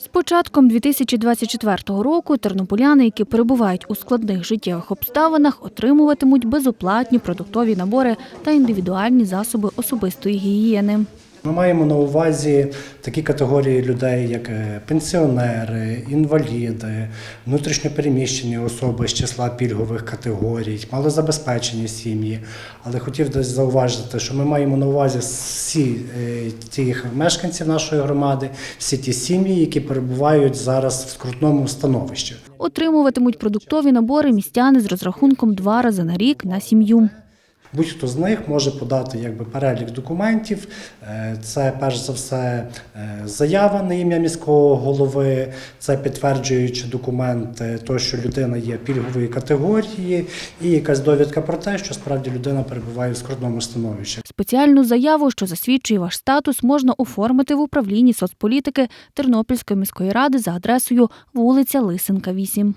З початком 2024 року тернополяни, які перебувають у складних життєвих обставинах, отримуватимуть безоплатні продуктові набори та індивідуальні засоби особистої гігієни. Ми маємо на увазі такі категорії людей, як е, пенсіонери, інваліди, внутрішньопереміщені особи з числа пільгових категорій, малозабезпечені сім'ї. Але хотів десь зауважити, що ми маємо на увазі всі е, тих мешканців нашої громади, всі ті сім'ї, які перебувають зараз в скрутному становищі. Отримуватимуть продуктові набори містяни з розрахунком два рази на рік на сім'ю. Будь-хто з них може подати якби перелік документів. Е, Це перш за все е, заява на ім'я міського голови, це підтверджуючи документи, то що людина є пільгової категорії, і якась довідка про те, що справді людина перебуває в скрутному становищі. Спеціальну заяву, що засвідчує ваш статус, можна оформити в управлінні соцполітики Тернопільської міської ради за адресою вулиця Лисенка, 8.